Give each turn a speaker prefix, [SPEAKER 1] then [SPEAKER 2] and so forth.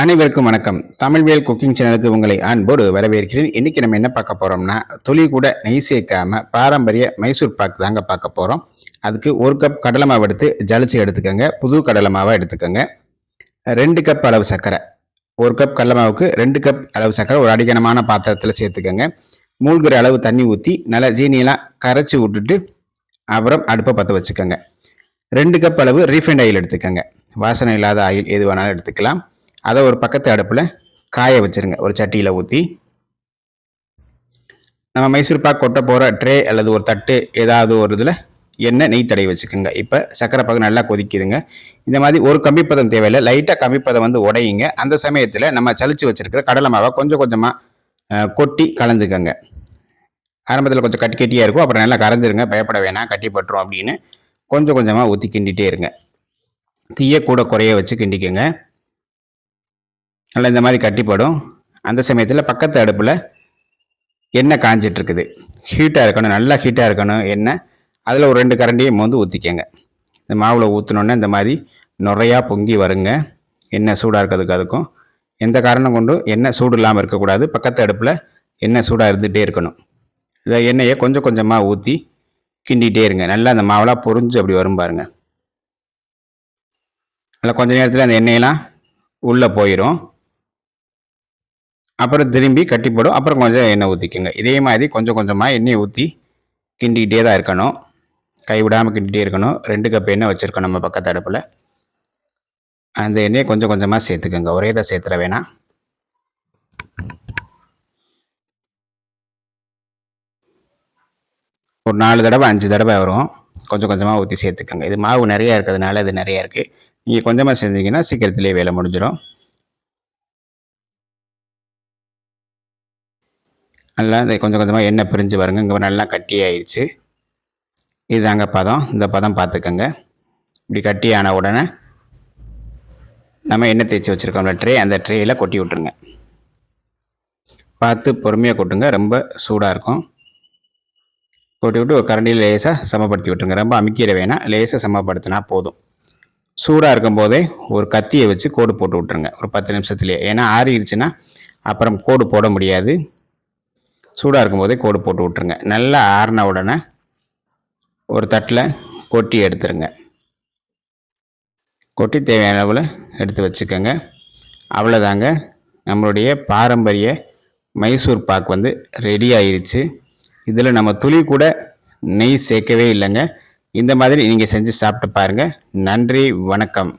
[SPEAKER 1] அனைவருக்கும் வணக்கம். தமிழ்வேல் குக்கிங் சேனலுக்கு உங்களை அன்போடு வரவேற்கிறேன். இன்றைக்கி நம்ம என்ன பார்க்க போகிறோம்னா துளி கூட நெய் சேர்க்காம பாரம்பரிய மைசூர் பாக்கு தாங்க பார்க்க போகிறோம் அதுக்கு ஒரு கப் கடலை மாவு எடுத்து ஜலிச்சு எடுத்துக்கோங்க. புது கடலை மாவை எடுத்துக்கோங்க. ரெண்டு கப் அளவு சர்க்கரை. ஒரு கப் கடலை மாவுக்கு ரெண்டு கப் அளவு சர்க்கரை ஒரு அடிக்கணமான பாத்திரத்தில் சேர்த்துக்கோங்க. மூழ்கிற அளவு தண்ணி ஊற்றி நல்லா ஜீனியெல்லாம் கரைச்சி விட்டுட்டு அப்புறம் அடுப்பை பற்ற வச்சுக்கோங்க. ரெண்டு கப் அளவு ரீஃபைண்ட் ஆயில் எடுத்துக்கோங்க. வாசனை இல்லாத ஆயில் எது வேணாலும் எடுத்துக்கலாம். அதை ஒரு பக்கத்து அடுப்பில் காய வச்சுருங்க. ஒரு சட்டியில் ஊற்றி நம்ம மைசூர் பாக் கொட்ட போகிற ட்ரே அல்லது ஒரு தட்டு ஏதாவது ஒரு இதில் எண்ணெய் நெய் தடவி வச்சுக்கோங்க. இப்போ சக்கரை பாக்கு நல்லா கொதிக்குதுங்க. இந்த மாதிரி ஒரு கம்பிப்பதம் தேவையில்லை. லைட்டாக கம்பிப்பதம் வந்து உடையுங்க. அந்த சமயத்தில் நம்ம சளிச்சு வச்சுருக்கிற கடலை மாவை கொஞ்சம் கொஞ்சமாக கொட்டி கலந்துக்கங்க. ஆரம்பத்தில் கொஞ்சம் கட்டி கட்டியாக இருக்கும். அப்புறம் நல்லா கரைஞ்சிருங்க. பயப்பட வேணாம். கட்டி பட்டுரும் அப்படின்னு கொஞ்சம் கொஞ்சமாக ஊற்றி கிண்டிகிட்டே இருங்க. தீயை கூட குறைய வச்சு கிண்டிக்கோங்க. நல்லா இந்த மாதிரி கட்டிப்படும். அந்த சமயத்தில் பக்கத்து அடுப்பில் எண்ணெய் காஞ்சிட்ருக்குது. ஹீட்டாக இருக்கணும் நல்லா ஹீட்டாக இருக்கணும் எண்ணெய். அதில் ஒரு ரெண்டு கரண்டியை மோந்து ஊற்றிக்கங்க இந்த மாவில் ஊற்றினோன்னே இந்த மாதிரி நிறையா பொங்கி வருங்க. எண்ணெய் சூடாக இருக்கிறதுக்கு அதுக்கும். எந்த காரணம் கொண்டும் எண்ணெய் சூடு இல்லாமல் இருக்கக்கூடாது. பக்கத்து அடுப்பில் எண்ணெய் சூடாக இருந்துகிட்டே இருக்கணும். இதை எண்ணெயை கொஞ்சம் கொஞ்சமாக ஊற்றி கிண்டிகிட்டே இருங்க. நல்லா அந்த மாவெல்லாம் பொறிஞ்சு அப்படி வரும் பாருங்க. நல்லா கொஞ்ச நேரத்தில் அந்த எண்ணெயெல்லாம் உள்ளே போயிடும் அப்புறம் திரும்பி கட்டி போடும். அப்புறம் கொஞ்சம் எண்ணெய் ஊற்றிக்குங்க இதே மாதிரி கொஞ்சம் கொஞ்சமாக எண்ணெயை ஊற்றி கிண்டிக்கிட்டே தான் இருக்கணும். கைவிடாமல் கிண்டிகிட்டே இருக்கணும். ரெண்டு கப் எண்ணெய் வச்சுருக்கோம் நம்ம பக்கத்து அடுப்பில். அந்த எண்ணெயை கொஞ்சம் கொஞ்சமாக சேர்த்துக்கோங்க. ஒரே தான் சேர்த்துற வேணாம். ஒரு நாலு தடவை அஞ்சு தடவை வரும். கொஞ்சம் கொஞ்சமாக ஊற்றி சேர்த்துக்கோங்க. இது மாவு நிறையா இருக்கிறதுனால இது நிறையா இருக்குது நீங்கள் கொஞ்சமாக செஞ்சீங்கன்னா சீக்கிரத்துலேயே வேலை முடிஞ்சிடும். நல்லா இந்த கொஞ்சம் கொஞ்சமாக எண்ணெய் பிரிஞ்சு வருங்க இங்கே நல்லா கட்டி ஆயிடுச்சு இதுதாங்க பதம். இந்த பதம் பார்த்துக்கோங்க இப்படி கட்டி ஆன உடனே நம்ம எண்ணெய் தேய்ச்சி வச்சுருக்கோம்ல ட்ரே அந்த ட்ரேயில் கொட்டி விட்ருங்க பார்த்து பொறுமையாக கொட்டுங்க. ரொம்ப சூடாக இருக்கும். கொட்டி விட்டு ஒரு கரண்டியில் லேசாக சமப்படுத்தி விட்டுருங்க. ரொம்ப அமுக்கிட வேணாம். லேசாக சமப்படுத்தினா போதும். சூடாக இருக்கும் போதே ஒரு கத்தியை வச்சு கோடு போட்டு விட்ருங்க ஒரு பத்து நிமிஷத்துலேயே. ஏன்னா ஆறிடுச்சுன்னா அப்புறம் கோடு போட முடியாது. சூடாக இருக்கும்போதே கோடு போட்டு விட்ருங்க நல்லா ஆறின உடனே ஒரு தட்டில் கொட்டி எடுத்துருங்க. கொட்டி தேவையான அளவில் எடுத்து வச்சுக்கோங்க. அவ்வளோதாங்க நம்மளுடைய பாரம்பரிய மைசூர் பாக் வந்து ரெடி ஆயிடுச்சு இதில் நம்ம துளி கூட நெய் சேர்க்கவே இல்லைங்க. இந்த மாதிரி நீங்கள் செஞ்சு சாப்பிட்டு பாருங்கள் நன்றி வணக்கம்.